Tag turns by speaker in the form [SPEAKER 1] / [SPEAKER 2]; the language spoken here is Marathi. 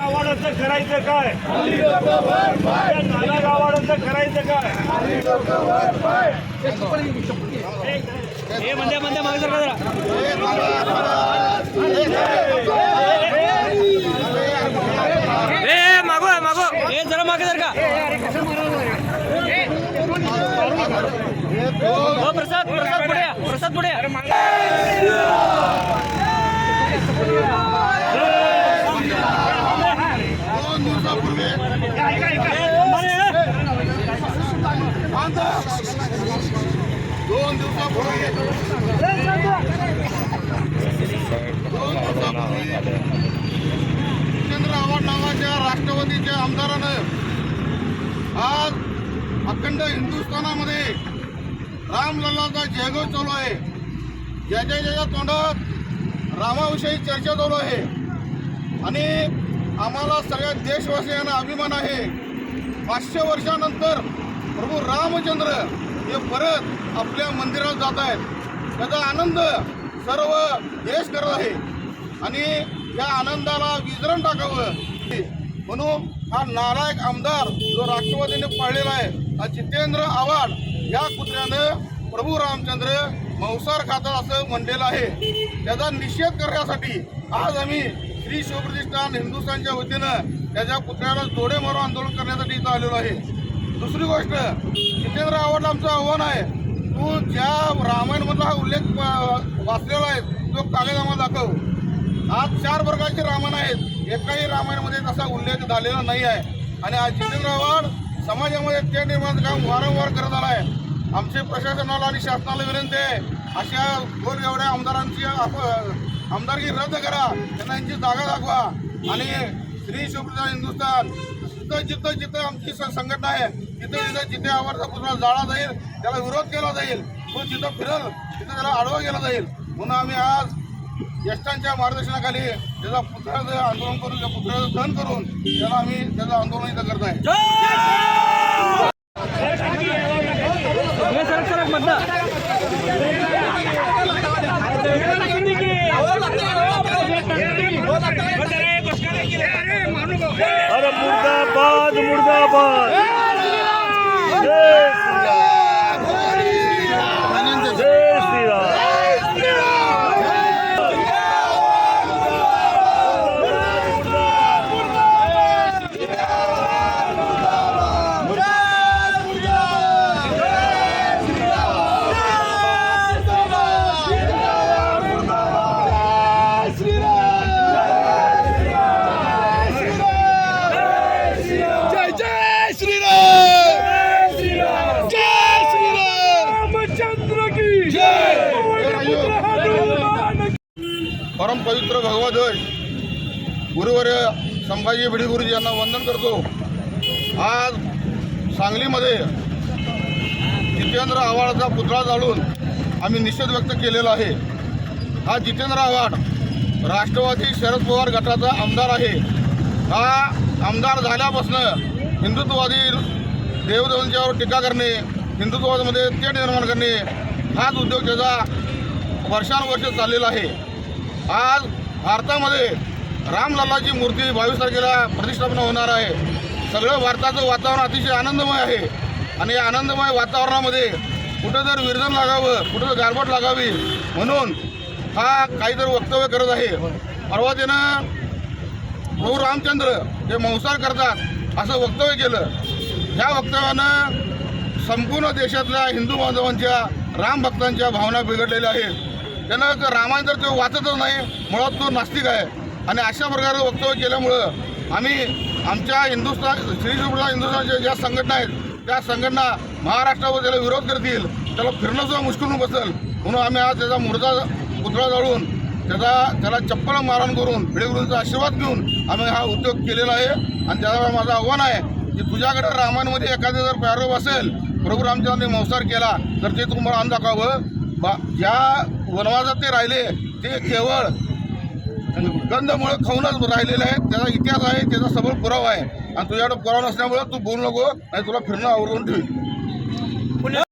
[SPEAKER 1] गावाडाचं करायचं काय? नाना गावाडाचं करायचं काय?
[SPEAKER 2] हे म्हणते म्हणते मागे जरा ए मागो मागो. हे जरा मागे जर का. हो, प्रसाद प्रसाद पुढे प्रसाद पुढे या.
[SPEAKER 3] दोन दिवसापूर्वी दोन दिवसापूर्वी दोन जितेंद्र आव्हाड नावाच्या राष्ट्रवादीच्या आमदारानं आज अखंड हिंदुस्थानामध्ये रामलल्लाचा जयघोष चालू आहे. ज्याच्या ज्याच्या तोंडात रामाविषयी चर्चा चालू आहे. आणि आम्हाला सगळ्या देशवासियांना अभिमान आहे. पाचशे वर्षानंतर प्रभू रामचंद्र हे परत आपल्या मंदिरात जात आहेत. त्याचा आनंद सर्व देश करत आहे. आणि या आनंदाला विजरण टाकावं. म्हणून हा नालायक आमदार जो राष्ट्रवादीने पाळलेला आहे हा जितेंद्र आव्हाड या कुत्र्यानं प्रभू रामचंद्र मंसार खातात असं म्हणलेलं आहे. त्याचा निषेध करण्यासाठी आज आम्ही श्री शिवप्रतिष्ठान हिंदुस्थानच्या वतीनं त्याच्या पुतळ्याला जोडे मारो आंदोलन करण्यासाठी इथं आलेलो आहे. दुसरी गोष्ट जितेंद्र आव्हाड आमचं आव्हान आहे. तू ज्या रामायणमधला हा उल्लेख वाचलेला आहे तो कागद आम्हाला दाखव. आज चार प्रकारचे रामायण आहेत. एकाही रामायणामध्ये तसा उल्लेख झालेला नाही आहे. आणि आज जितेंद्र आव्हाड समाजामध्ये ते निर्माण काम वारंवार करत आला आहे. आमचे प्रशासनाला आणि शासनाला विनंती आहे अशा दोन एवढ्या आमदारांची आप- आमदारकी रद्द करा. त्यांना यांची जागा दाखवा. आणि श्री शिवप्रसाद हिंदुस्थान जिथं जिथं जिथं आमची संघटना आहे तिथं तिथं जिथे आवडता पुतळा जाळा जाईल त्याला विरोध केला जाईल तो जिथं फिरल तिथं त्याला आडवा केला जाईल. म्हणून आम्ही आज ज्येष्ठांच्या मार्गदर्शनाखाली त्याचा पुतळ्याचं आंदोलन करून त्या पुतळ्याचं दहन करून त्याला आम्ही त्याचं आंदोलन इथं करत आहे.
[SPEAKER 1] अरे मुर्दाबाद मुर्दाबाद। जय
[SPEAKER 3] परम पवित्र भगवध्वज गुरुवर्य संभाजी भिडी गुरुजी यांना वंदन करतो. आज सांगलीमध्ये जितेंद्र आव्हाडाचा पुतळा जाळून आम्ही निषेध व्यक्त केलेला आहे. हा जितेंद्र आव्हाड राष्ट्रवादी शरद पवार गटाचा आमदार आहे. हा आमदार झाल्यापासून हिंदुत्ववादी देवदेवांच्यावर टीका करणे हिंदुत्वामध्ये तेढ निर्माण करणे हाच उद्योग त्याचा वर्षानुवर्ष चाललेला आहे. आज भारतामध्ये रामलल्लाची मूर्ती बावीस तारखेला प्रतिष्ठापना होणार आहे. सगळं भारताचं वातावरण अतिशय आनंदमय आहे. आणि या आनंदमय वातावरणामध्ये कुठं जर विरजन लागावं कुठं जर गारबट लागावी म्हणून हा काहीतरी वक्तव्य करत आहे. परवा त्यानं प्रभू रामचंद्र हे मंसार करतात असं वक्तव्य केलं. ह्या वक्तव्यानं संपूर्ण देशातल्या हिंदू बांधवांच्या राम भक्तांच्या भावना बिघडलेल्या आहेत. त्यानं रामायण जर तो वाचतच नाही मुळात तो नास्तिक आहे. आणि अशा प्रकारे वक्तव्य केल्यामुळं आम्ही आमच्या हिंदुस्थान श्री शिवप्रसाद हिंदुस्थानच्या ज्या संघटना आहेत त्या संघटना महाराष्ट्रावर त्याला विरोध करतील त्याला फिरणं सुद्धा मुश्किल बसेल. म्हणून आम्ही आज त्याचा मुर्दा पुतळा जाळून त्याचा त्याला चप्पल मारण करून भिडेगुरूंचा आशीर्वाद घेऊन आम्ही हा उद्योग केलेला आहे. आणि त्याला माझं आव्हान आहे की तुझ्याकडे रामायणमध्ये एखादं जर प्रारोप असेल प्रभू रामचंद्रांनी संसार केला तर ते तुम्हाला अंदाकावं बा ज्या वनवासात ते राहिले ते केवळ गंधमुळे खाऊनच राहिलेले आहेत. त्याचा इतिहास आहे त्याचा सबळ पुरावा आहे. आणि तुझ्याकडे पुरावा नसल्यामुळे तू बोलू नको आणि तुला फिरणं आवडून ठेवी